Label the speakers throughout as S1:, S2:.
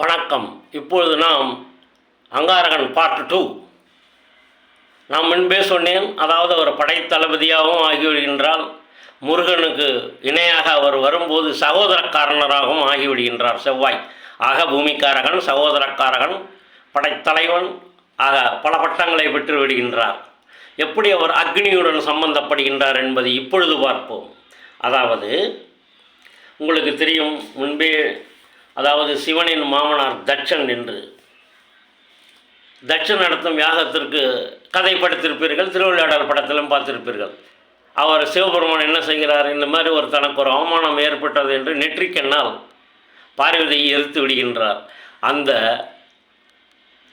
S1: வணக்கம். இப்பொழுது நாம் அங்காரகன் பார்ட் டூ நான் முன்பே சொன்னேன் அதாவது அவர் படைத்தளபதியாகவும் ஆகிவிடுகின்றால் முருகனுக்கு இணையாக அவர் வரும்போது சகோதரக்காரனராகவும் ஆகிவிடுகின்றார் செவ்வாய். ஆக பூமிக்காரகன் சகோதரக்காரகன் படைத்தலைவன் ஆக பல பட்டங்களை பெற்று விடுகின்றார். எப்படி அவர் அக்னியுடன் சம்பந்தப்படுகின்றார் என்பதை இப்பொழுது பார்ப்போம். அதாவது உங்களுக்கு தெரியும் முன்பே அதாவது சிவனின் மாமனார் தட்சன் என்று தட்சன் நடத்தும் யாகத்திற்கு கதை படுத்திருப்பீர்கள் திருவிளையாடல் படத்திலும் பார்த்திருப்பீர்கள். அவர் சிவபெருமான் என்ன செய்கிறார்? இந்த மாதிரி ஒரு தனக்கு ஒரு அவமானம் ஏற்பட்டது என்று நெற்றிக்கண்ணால் பார்வதியை எரித்து விடுகின்றார். அந்த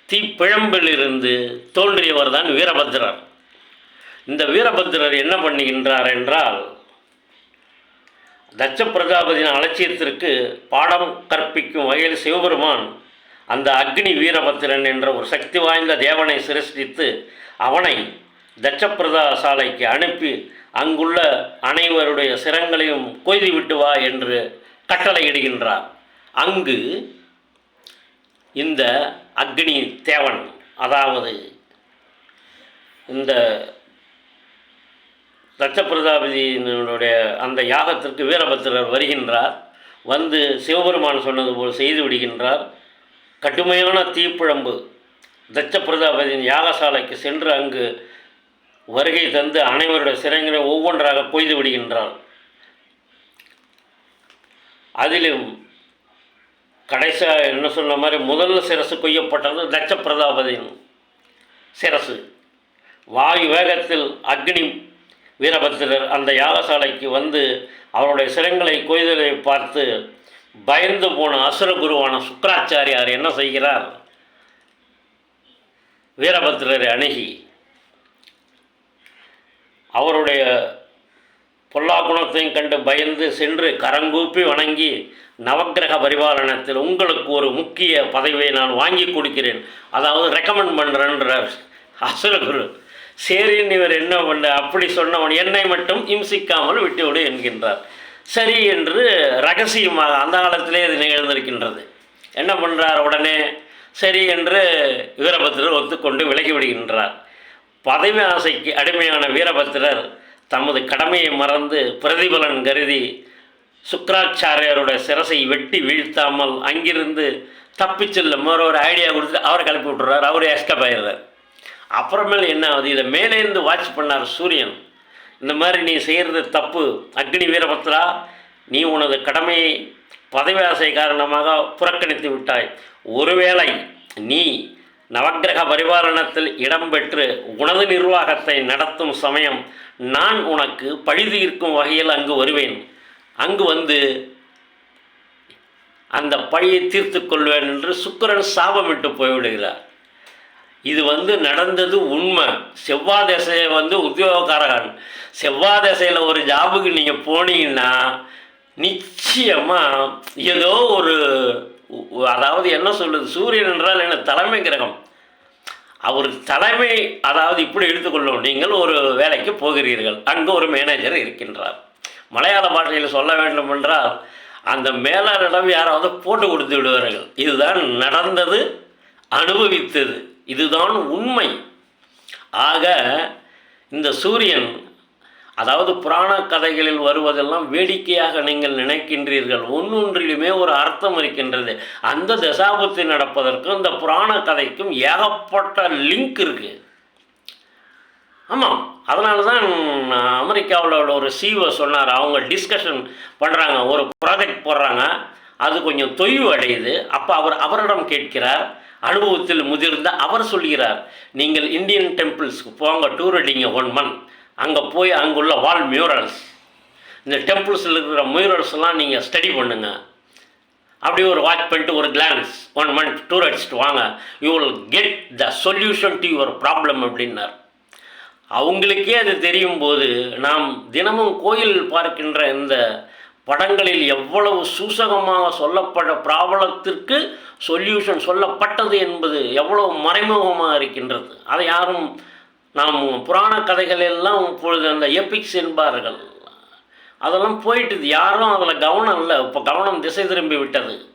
S1: தீப்பிழம்பிலிருந்து தோன்றியவர் தான் வீரபத்திரர் இந்த வீரபத்திரர் என்ன பண்ணுகின்றார் என்றால் தட்ச பிரஜாபதியின் அலட்சியத்திற்கு பாடம் கற்பிக்கும் வகையில் சிவபெருமான் அந்த அக்னி வீரபத்திரன் என்ற ஒரு சக்தி வாய்ந்த தேவனை சிருஷ்டித்து அவனை தட்சப்பிரதா சாலைக்கு அனுப்பி அங்குள்ள அனைவருடைய சிரங்களையும் கொய்து விட்டு வா என்று கட்டளையிடுகின்றார். அங்கு இந்த அக்னி தேவன் அதாவது இந்த தட்சப்பிரதாபதியினுடைய அந்த யாகத்திற்கு வீரபத்திரர் வருகின்றார். வந்து சிவபெருமான் சொன்னது போல் செய்து விடுகின்றார். கடுமையான தீப்பிழம்பு. தட்சப்பிரதாபதியின் யாகசாலைக்கு சென்று அங்கு வருகை தந்து அனைவருடைய சிறைகளை ஒவ்வொன்றாக பொய்து விடுகின்றார். அதிலும் கடைசியாக என்ன சொன்ன மாதிரி முதல்ல சிரசு கொய்யப்பட்டது தட்ச பிரதாபதியின் சிரசு. வாயு வேகத்தில் அக்னி வீரபத்திரர் அந்த யாகசாலைக்கு வந்து அவருடைய சிரங்களை கொய்தலை பார்த்து பயந்து போன அசுரகுருவான சுக்கராச்சாரியார் என்ன செய்கிறார்? வீரபத்திரரை அணுகி அவருடைய பொல்லா குணத்தையும் கண்டு பயந்து சென்று கரங்கூப்பி வணங்கி நவக்கிரக பரிபாலனத்தில் உங்களுக்கு ஒரு முக்கிய பதவியை நான் வாங்கி கொடுக்கிறேன். அதாவது ரெக்கமெண்ட் பண்ணுறேன்றார் அசுரகுரு. சரின்னு இவர் என்ன பண்ண அப்படி சொன்னவன் என்னை மட்டும் இம்சிக்காமல் விட்டுவிடு என்கின்றார். சரி என்று ரகசியமாக அந்த காலத்திலே இது நிகழ்ந்திருக்கின்றது. என்ன பண்ணுறார் உடனே? சரி என்று வீரபத்திரர் ஒத்துக்கொண்டு விலகிவிடுகின்றார் பதவி ஆசைக்கு அடிமையான வீரபத்திரர் தமது கடமையை மறந்து பிரதிபலன் கருதி சுக்கராச்சாரியருடைய சிரசை வெட்டி வீழ்த்தாமல் அங்கிருந்து தப்பிச் செல்லும் ஒரு ஐடியா கொடுத்து அவரை கிளப்பி விட்டுறார். அவரே எஸ்கப் ஆயிடுறார். அப்புறமேல் என்ன ஆகுது? இதை மேலேருந்து வாட்ச் பண்ணார் சூரியன். இந்த மாதிரி நீ செய்கிறது தப்பு. அக்னி வீரபத்ரா நீ உனது கடமையை பதவி ஆசை காரணமாக புறக்கணித்து விட்டாய். ஒருவேளை நீ நவக்கிரக பரிபாலனத்தில் இடம்பெற்று உனது நிர்வாகத்தை நடத்தும் சமயம் நான் உனக்கு பழிது இருக்கும் வகையில் அங்கு வருவேன். அங்கு வந்து அந்த பழியை தீர்த்து கொள்வேன் என்று சுக்கிரன் சாபமிட்டு போய்விடுகிறார். இது வந்து நடந்தது உண்மை. செவ்வாய் திசையை வந்து உத்தியோகக்காரகன். செவ்வாய் திசையில் ஒரு ஜாபுக்கு நீங்கள் போனீங்கன்னா நிச்சயமாக ஏதோ ஒரு அதாவது என்ன சொல்லுது சூரியன் என்றால் என்ன? தலைமை கிரகம். அவர் தலைமை அதாவது இப்படி எடுத்துக்கொள்ளும். நீங்கள் ஒரு வேலைக்கு போகிறீர்கள். அங்கே ஒரு மேனேஜர் இருக்கின்றார். மலையாள பாஷையில் சொல்ல வேண்டும் என்றால் அந்த மேலாளரிடம் யாராவது போட்டு கொடுத்து விடுவார்கள். இதுதான் நடந்தது அனுபவித்தது. இதுதான் உண்மை. ஆக இந்த சூரியன் அதாவது புராண கதைகளில் வருவதெல்லாம் வேடிக்கையாக நீங்கள் நினைக்கின்றீர்கள். ஒன்னொன்றிலுமே ஒரு அர்த்தம் இருக்கின்றது. அந்த தசாபுத்தி நடப்பதற்கும் இந்த புராண கதைக்கும் ஏகப்பட்ட லிங்க் இருக்குது ஆமாம். அதனால தான் அமெரிக்காவில் உள்ள ஒரு சிஓ சொன்னார். அவங்க டிஸ்கஷன் பண்ணுறாங்க ஒரு ப்ராஜெக்ட் போடுறாங்க. அது கொஞ்சம் தொய்வு அடையுது. அப்போ அவர் அவரிடம் கேட்கிறார். அனுபவத்தில் முதிர்ந்த அவர் சொல்கிறார் நீங்கள் இந்தியன் டெம்பிள்ஸ்க்கு போங்க டூர் அடிங்க ஒன் மந்த் அங்கே போய் அங்குள்ள வால் மியூரல்ஸ் இந்த டெம்பிள்ஸில் இருக்கிற மியூரல்ஸ்லாம் நீங்கள் ஸ்டடி பண்ணுங்க. அப்படி ஒரு வாட்ச் பண்ணிட்டு ஒரு கிளான்ஸ் ஒன் மந்த் டூர் அடிச்சுட்டு வாங்க. You will get the solution to your problem அப்படின்னார். அவங்களுக்கே அது தெரியும் போது நாம் தினமும் கோயில் பார்க்கின்ற இந்த படங்களில் எவ்வளவு சூசகமாக சொல்லப்பட ப்ராப்ளத்திற்கு சொல்யூஷன் சொல்லப்பட்டது என்பது எவ்வளவு மறைமுகமாக இருக்கின்றது. அதை யாரும் நாம் புராண கதைகளெல்லாம் இப்பொழுது அந்த எபிக்ஸ் என்பார்கள். அதெல்லாம் போயிட்டுது யாரும் அதில் கவனம் இல்லை. இப்போ கவனம் திசை திரும்பி விட்டது.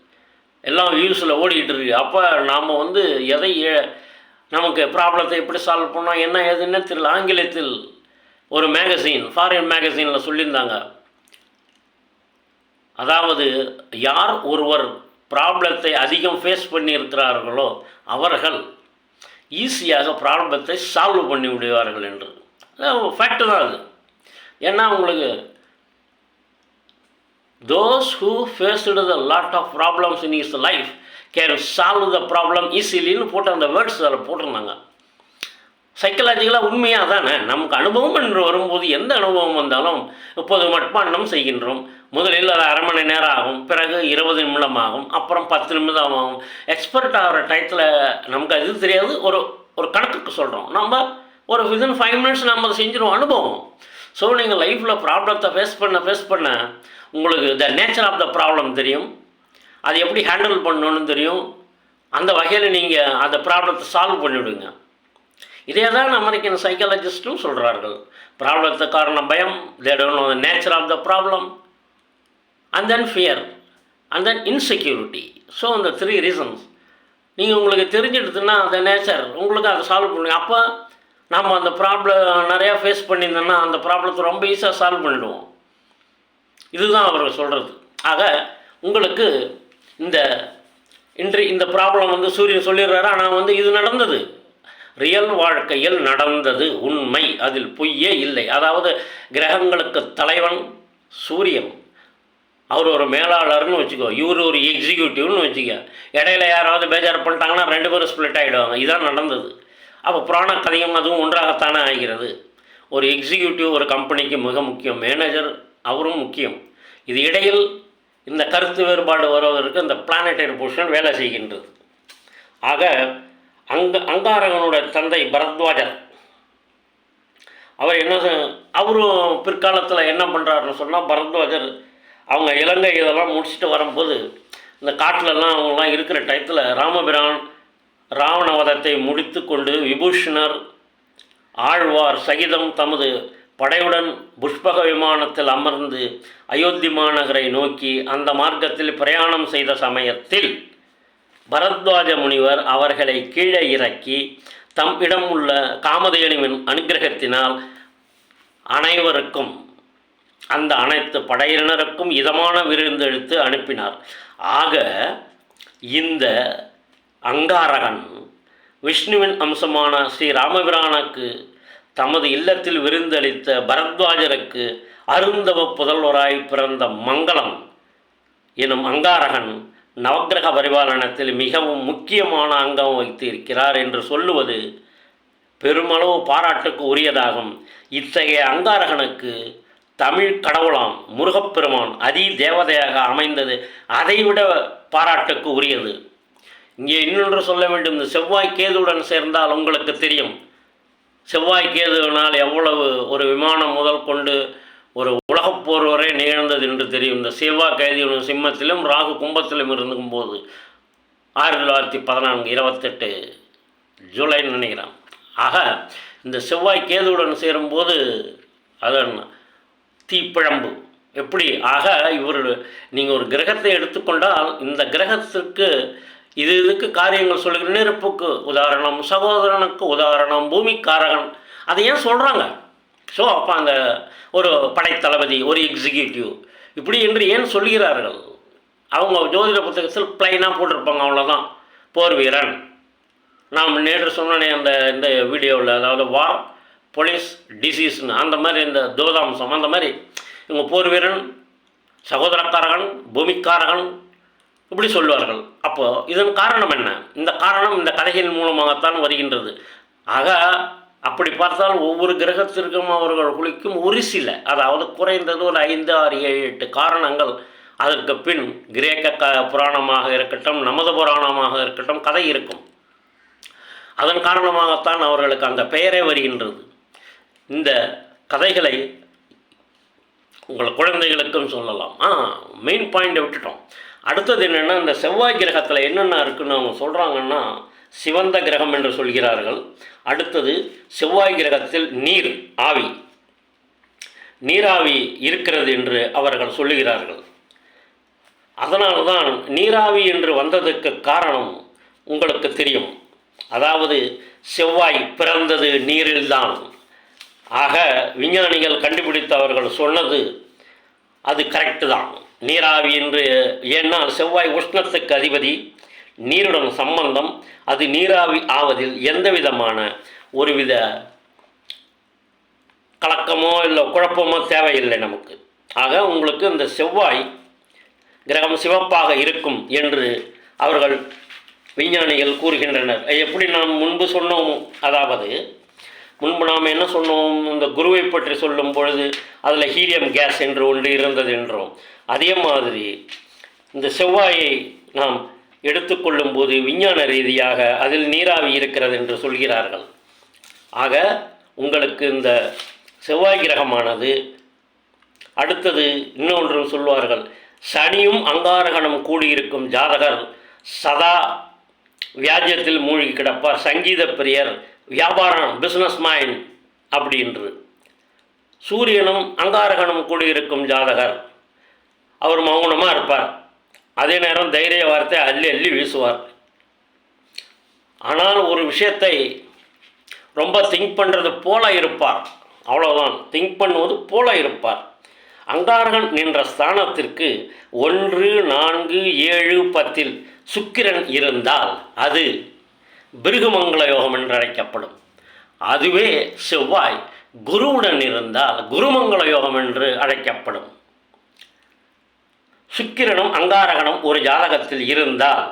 S1: எல்லாம் வியூஸில் ஓடிக்கிட்டு இருக்கு. அப்போ நாம் வந்து எதை ஏ- நமக்கு ப்ராப்ளத்தை எப்படி சால்வ் பண்ணோம் என்ன ஏதுன்னு தெரியல. ஆங்கிலத்தில் ஒரு மேகசின் ஃபாரின் மேகசினில் சொல்லியிருந்தாங்க. அதாவது யார் ஒருவர் ப்ராப்ளத்தை அதிகம் ஃபேஸ் பண்ணியிருக்கிறார்களோ அவர்கள் ஈஸியாக ப்ராப்ளத்தை சால்வ் பண்ணி விடுவார்கள் என்று. ஃபேக்ட் தான் அது. ஏன்னா உங்களுக்கு those who faced the lot of problems in is life can solve the problem ஈஸிலின்னு போட்டு அந்த வேர்ட்ஸ் அதில் போட்டிருந்தாங்க. சைக்கலாஜிக்கலாக உண்மையாக தானே? நமக்கு அனுபவம் என்று வரும்போது எந்த அனுபவம் வந்தாலும் இப்போது மட்பாண்டம் செய்கின்றோம். முதலில் அது அரை மணி நேரம் ஆகும் பிறகு இருபது நிமிடம் ஆகும் அப்புறம் பத்து நிமிடம் ஆகும். எக்ஸ்பர்ட் ஆகிற டயத்தில் நமக்கு அது தெரியாது. ஒரு ஒரு கணக்குக்கு சொல்கிறோம் நம்ம ஒரு வித்தின் ஃபைவ் மினிட்ஸ் நம்ம அதை செஞ்சிடும் அனுபவம். ஸோ நீங்கள் லைஃப்பில் ப்ராப்ளத்தை ஃபேஸ் பண்ண ஃபேஸ் பண்ண உங்களுக்கு the nature of the problem தெரியும். அதை எப்படி ஹேண்டில் பண்ணணும்னு தெரியும். அந்த வகையில் நீங்கள் அந்த ப்ராப்ளத்தை சால்வ் பண்ணிவிடுங்க. இதே தான் அமெரிக்கன் சைக்காலஜிஸ்ட்டும் சொல்கிறார்கள் ப்ராப்ளத்தை காரணம் பயம் they don't know the nature of the problem and then fear and then insecurity so அந்த த்ரீ ரீசன்ஸ் நீங்கள் உங்களுக்கு தெரிஞ்சிடுதுன்னா அந்த நேச்சர் உங்களுக்கு அதை சால்வ் பண்ணுங்க. அப்போ நம்ம அந்த ப்ராப்ளம் நிறையா ஃபேஸ் பண்ணியிருந்தோன்னா அந்த ப்ராப்ளத்தை ரொம்ப ஈஸியாக சால்வ் பண்ணிடுவோம். இதுதான் அவர் சொல்கிறது ஆக உங்களுக்கு இந்த இன்று இந்த ப்ராப்ளம் வந்து சூரியன் சொல்லிடுறாரு ஆனால் வந்து இது நடந்தது. ரியல் வாழ்க்கையில் நடந்தது உண்மை. அதில் பொய்யே இல்லை. அதாவது கிரகங்களுக்கு தலைவன் சூரியன். அவர் ஒரு மேலாளர்னு வச்சுக்கோ. இவர் ஒரு எக்ஸிக்யூட்டிவ்னு வச்சுக்க. இடையில யாராவது பேஜார் பண்ணிட்டாங்கன்னா ரெண்டு பேரும் ஸ்ப்ளிட் ஆகிடுவாங்க இதுதான் நடந்தது. அப்போ புராண கதையும் அதுவும் ஒன்றாகத்தானே ஆகிறது. ஒரு எக்ஸிக்யூட்டிவ் ஒரு கம்பெனிக்கு மிக முக்கியம். மேனேஜர் அவரும் முக்கியம். இது இடையில் இந்த கருத்து வேறுபாடு வருவதற்கு இந்த பிளானட்டரி பொசிஷன் வேலை செய்கின்றது. ஆக அங்க அங்காரகனுடைய தந்தை பரத்வாஜர். அவர் என்ன அவரும் பிற்காலத்தில் என்ன பண்ணுறாருன்னு சொன்னால் பரத்வாஜர் அவங்க இலங்கை இதெல்லாம் முடிச்சுட்டு வரும்போது இந்த காட்டிலெல்லாம் அவங்களாம் இருக்கிற டயத்தில் ராமபிரான் ராவணவதத்தை முடித்து கொண்டு விபூஷணர் ஆழ்வார் சகிதம் தமது படையுடன் புஷ்பக விமானத்தில் அமர்ந்து அயோத்தி மாநகரை நோக்கி அந்த மார்க்கத்தில் பிரயாணம் செய்த சமயத்தில் பரத்வாஜ முனிவர் அவர்களை கீழே இறக்கி தம் இடம் உள்ள காமதேனுவின் அனுக்கிரகத்தினால் அனைவருக்கும் அந்த அனைத்து படையினருக்கும் இதமான விருந்தெடுத்து அனுப்பினார். ஆக இந்த அங்காரகன் விஷ்ணுவின் அம்சமான ஸ்ரீ ராமபிரானுக்கு தமது இல்லத்தில் விருந்தளித்த பரத்வாஜருக்கு அருந்தவ புதல்வராய் பிறந்த மங்களம் எனும் அங்காரகன் நவக்கிரக பரிபாலனத்தில் மிகவும் முக்கியமான அங்கம் வைத்து இருக்கிறார் என்று சொல்லுவது பெருமளவு பாராட்டுக்கு உரியதாகும். இத்தகைய அங்காரகனுக்கு தமிழ் கடவுளாம் முருகப்பெருமான் அதி தேவதையாக அமைந்தது. அதைவிட பாராட்டுக்கு உரியது. இங்கே இன்னொன்று சொல்ல வேண்டும். இந்த செவ்வாய் கேதுவுடன் சேர்ந்தால் உங்களுக்கு தெரியும். செவ்வாய் கேதுவினால் எவ்வளவு ஒரு விமானம் முதல் கொண்டு ஒரு உலகப் போர் வரை நிகழ்ந்தது என்று தெரியும். இந்த செவ்வாய் கைதியுடன் சிம்மத்திலும் ராகு கும்பத்திலும் இருக்கும்போது ஆயிரத்தி தொள்ளாயிரத்தி பதினான்கு இருபத்தெட்டு ஜூலைன்னு நினைக்கிறேன். ஆக இந்த செவ்வாய் கேதுவுடன் சேரும்போது அதன் தீப்பிழம்பு. எப்படி? ஆக இவர் நீங்கள் ஒரு கிரகத்தை எடுத்துக்கொண்டால் இந்த கிரகத்திற்கு இது இதுக்கு காரியங்கள் சொல்லுகிற நெருப்புக்கு உதாரணம் சகோதரனுக்கு உதாரணம் பூமிக்காரகன். அதை ஏன் சொல்கிறாங்க ஸோ அப்போ அந்த ஒரு படைத்தளபதி ஒரு எக்ஸிக்யூட்டிவ் இப்படி என்று ஏன் சொல்கிறார்கள்? அவங்க ஜோதிட புத்தகத்தில் பிளைனாக போட்டிருப்பாங்க அவ்வளோதான் போர் வீரன். நாம் நேற்று சொன்னனே அந்த இந்த வீடியோவில் அதாவது வார் போலீஸ் டிசீஸ்னு அந்த மாதிரி இந்த தோதாம்சம் அந்த மாதிரி இவங்க போர் வீரன் சகோதரக்காரகன் பூமிக்காரகன் இப்படி சொல்வார்கள். அப்போது இதன் காரணம் என்ன? இந்த காரணம் இந்த கதைகளின் மூலமாகத்தான் வருகின்றது. ஆக அப்படி பார்த்தால் ஒவ்வொரு கிரகத்திற்கும் அவர்கள் குளிக்கும் ஒரு சில அதாவது குறைந்தது ஒரு ஐந்து ஆறு ஏழு எட்டு காரணங்கள். அதற்கு பின் கிரேக்க க புராணமாக இருக்கட்டும் நமது புராணமாக இருக்கட்டும் கதை இருக்கும். அதன் காரணமாகத்தான் அவர்களுக்கு அந்த பெயரே வருகின்றது. இந்த கதைகளை உங்கள் குழந்தைகளுக்கும் சொல்லலாம். ஆ மெயின் பாயிண்ட்டை விட்டுட்டோம். அடுத்தது என்னென்னா இந்த செவ்வாய் கிரகத்தில் என்னென்ன இருக்குன்னு அவங்க சொல்கிறாங்கன்னா சிவந்த கிரகம் என்று சொல்கிறார்கள். அடுத்தது செவ்வாய் கிரகத்தில் நீர் ஆவி. நீராவி இருக்கிறது என்று அவர்கள் சொல்லுகிறார்கள். அதனால் தான் நீராவி என்று வந்ததுக்கு காரணம் உங்களுக்கு தெரியும். அதாவது செவ்வாய் பிறந்தது நீரில்தான். ஆக விஞ்ஞானிகள் கண்டுபிடித்தவர்கள் சொன்னது அது கரெக்டு தான். நீராவி என்று ஏன்னா செவ்வாய் உஷ்ணத்துக்கு அதிபதி. நீருடன் சம்பந்தம். அது நீராவி ஆவதில் எந்த விதமான ஒருவித கலக்கமோ இல்லை குழப்பமோ தேவையில்லை நமக்கு. ஆக உங்களுக்கு இந்த செவ்வாய் கிரகம் சிவப்பாக இருக்கும் என்று அவர்கள் விஞ்ஞானிகள் கூறுகின்றனர். எப்படி நாம் முன்பு சொன்னோம்? அதாவது முன்பு நாம் என்ன சொன்னோம்? இந்த குருவை பற்றி சொல்லும் பொழுது அதில் ஹீலியம் கேஸ் என்று ஒன்று இருந்தது என்றோம். அதே மாதிரி இந்த செவ்வாயை நாம் எடுத்துக்கொள்ளும் போது விஞ்ஞான ரீதியாக அதில் நீராவி இருக்கிறது என்று சொல்கிறார்கள். ஆக உங்களுக்கு இந்த செவ்வாய் கிரகமானது அடுத்தது இன்னொன்றும் சொல்வார்கள் சனியும் அங்காரகணம் கூடியிருக்கும் ஜாதகர் சதா வியாஜத்தில் மூழ்கி கிடப்பார் சங்கீத பிரியர் வியாபாரம் பிஸ்னஸ் மைண்ட் அப்படின்று. சூரியனும் அங்காரகணம் கூடியிருக்கும் ஜாதகர் அவர் மௌனமாக இருப்பார். அதே நேரம் தைரிய வார்த்தை அள்ளி அள்ளி வீசுவார். ஆனால் ஒரு விஷயத்தை ரொம்ப திங்க் பண்ணுறது போல இருப்பார். அவ்வளோதான் திங்க் பண்ணுவது போல இருப்பார். அங்காரகன் நின்ற ஸ்தானத்திற்கு ஒன்று நான்கு ஏழு பத்தில் சுக்கிரன் இருந்தால் அது பிருகுமங்கள யோகம் என்று அழைக்கப்படும். அதுவே செவ்வாய் குருவுடன் இருந்தால் குருமங்கள யோகம் என்று அழைக்கப்படும். சுக்கிரனும் அங்காரகனும் ஒரு ஜாதகத்தில் இருந்தால்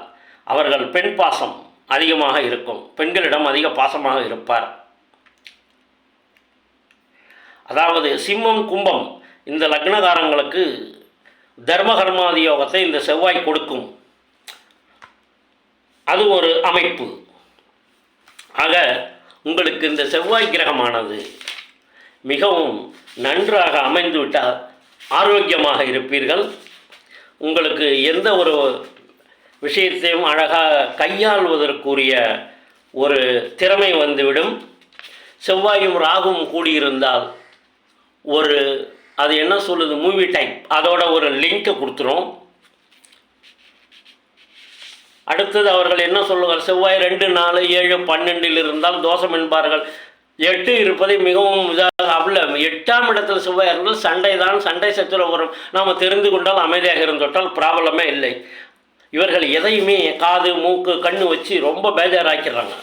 S1: அவர்கள் பெண் பாசம் அதிகமாக இருக்கும். பெண்களிடம் அதிக பாசமாக இருப்பார். அதாவது சிம்மம் கும்பம் இந்த லக்னகாரங்களுக்கு தர்மகர்மாதியோகத்தை இந்த செவ்வாய் கொடுக்கும். அது ஒரு அமைப்பு. ஆக உங்களுக்கு இந்த செவ்வாய் கிரகமானது மிகவும் நன்றாக அமைந்துவிட்டால் ஆரோக்கியமாக இருப்பீர்கள். உங்களுக்கு எந்த ஒரு விஷயத்தையும் அழகாக கையாள்வதற்குரிய ஒரு திறமை வந்துவிடும். செவ்வாயும் ராகும் கூடியிருந்தால் ஒரு அது என்ன சொல்லுது? மூவி டைம் அதோட ஒரு லிங்க்கை கொடுத்துரும். அடுத்தது அவர்கள் என்ன சொல்லுவார் செவ்வாய் ரெண்டு நாலு ஏழு பன்னெண்டில் இருந்தால் தோஷம் என்பார்கள். எட்டு இருப்பதை மிகவும் இதாக அவ்வளோ எட்டாம் இடத்தில் செவ்வாய் இருந்தால் சண்டை தான் சண்டை சத்துரு வரும். நாம் தெரிந்து கொண்டால் அமைதியாக இருந்தோட்டால் ப்ராப்ளமே இல்லை. இவர்கள் எதையுமே காது மூக்கு கண்ணு வச்சு ரொம்ப பேஜாராக்கிறாங்க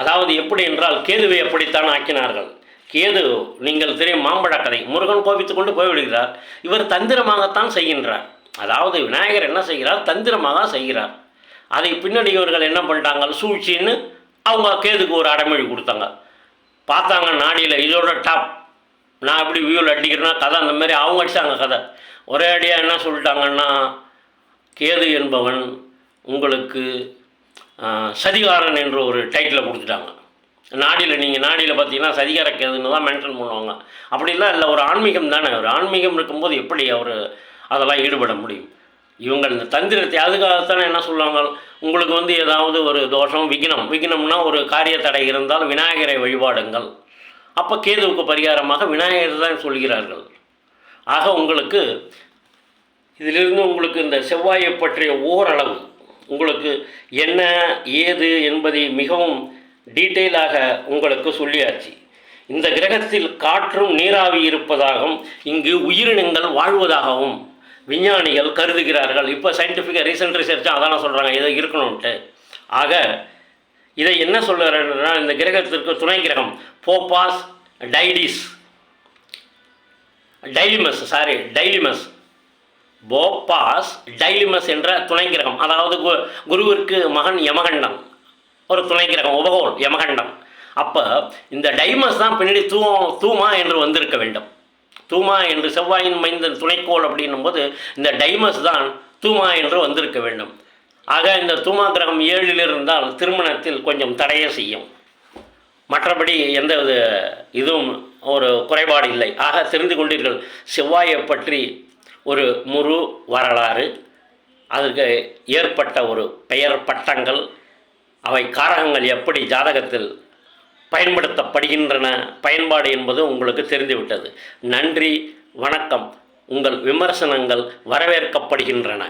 S1: அதாவது எப்படி என்றால் கேதுவை அப்படித்தான் ஆக்கினார்கள். கேது நீங்கள் தெரியும் மாம்பழ கதை. முருகன் கோபித்து கொண்டு போய்விடுகிறார் இவர் தந்திரமாகத்தான் செய்கின்றார். அதாவது விநாயகர் என்ன செய்கிறார்? தந்திரமாக செய்கிறார். அதை பின்னாடி இவர்கள் என்ன பண்ணிட்டாங்க? சூழ்ச்சின்னு அவங்க கேதுக்கு ஒரு அடைமொழி கொடுத்தாங்க. பார்த்தாங்க நாடியில் இதோட டாப் நான் எப்படி வியூவில் அடிக்கிறேன்னா கதை அந்த மாதிரி அவங்க அடித்தாங்க கதை. ஒரே அடியாக என்ன சொல்லிட்டாங்கன்னா கேது என்பவன் உங்களுக்கு சதிகாரன் என்ற ஒரு டைட்டிலை கொடுத்துட்டாங்க. நாடியில் நீங்கள் நாடியில் பார்த்தீங்கன்னா சதிகார கேதுன்னு தான் மென்ஷன் பண்ணுவாங்க. அப்படிலாம் இல்லை ஒரு ஆன்மீகம் தானே. ஒரு ஆன்மீகம் இருக்கும்போது எப்படி அவர் அதெல்லாம் ஈடுபட முடியும்? இவங்க இந்த தந்திரத்தை அதுக்காகத்தானே என்ன சொல்லுவாங்க உங்களுக்கு வந்து ஏதாவது ஒரு தோஷம் விக்னம். விக்னம்னா ஒரு காரிய தடை இருந்தால் விநாயகரை வழிபாடுங்கள். அப்போ கேதுவுக்கு பரிகாரமாக விநாயகர் தான் சொல்கிறார்கள். ஆக உங்களுக்கு இதிலிருந்து உங்களுக்கு இந்த செவ்வாயை பற்றிய ஓரளவு உங்களுக்கு என்ன ஏது என்பதை மிகவும் டீட்டெயிலாக உங்களுக்கு சொல்லியாச்சு. இந்த கிரகத்தில் காற்றும் நீராவி இருப்பதாகவும் இங்கு உயிரினங்கள் வாழ்வதாகவும் விஞ்ஞானிகள் கருதுகிறார்கள். இப்போ சயின்டிஃபிக்காக ரீசன்ட் ரிசர்ச்சாக அதான் சொல்கிறாங்க இதை இருக்கணும்ன்ட்டு. ஆக இதை என்ன சொல்லுறாருன்னா இந்த கிரகத்திற்கு துணை கிரகம் போபாஸ் டைடிஸ் டைலிமஸ் சாரி டைலிமஸ் போபாஸ் டைலிமஸ் என்ற துணை கிரகம். அதாவது கு- குருவிற்கு மகன் யமகண்டம். ஒரு துணை கிரகம் உபகோல் யமகண்டம். அப்போ இந்த டைமஸ் தான் பின்னாடி தூ தூமா என்று வந்திருக்க வேண்டும். தூமா என்று செவ்வாயின் மைந்தன் துணைக்கோள் அப்படின்னும் போது இந்த டைமஸ் தான் தூமா என்று வந்திருக்க வேண்டும். ஆக இந்த தூமா கிரகம் ஏழில் இருந்தால் திருமணத்தில் கொஞ்சம் தடையை செய்யும். மற்றபடி எந்த இதுவும் ஒரு குறைபாடு இல்லை. ஆக தெரிந்து கொண்டீர்கள் செவ்வாயை பற்றி ஒரு முரு வரலாறு அதற்கு ஏற்பட்ட ஒரு பெயர் பட்டங்கள் அவை காரகங்கள் எப்படி ஜாதகத்தில் பயன்படுத்தப்படுகின்றன. பயன்பாடு என்பது உங்களுக்கு தெரிந்துவிட்டது. நன்றி வணக்கம். உங்கள் விமர்சனங்கள் வரவேற்கப்படுகின்றன.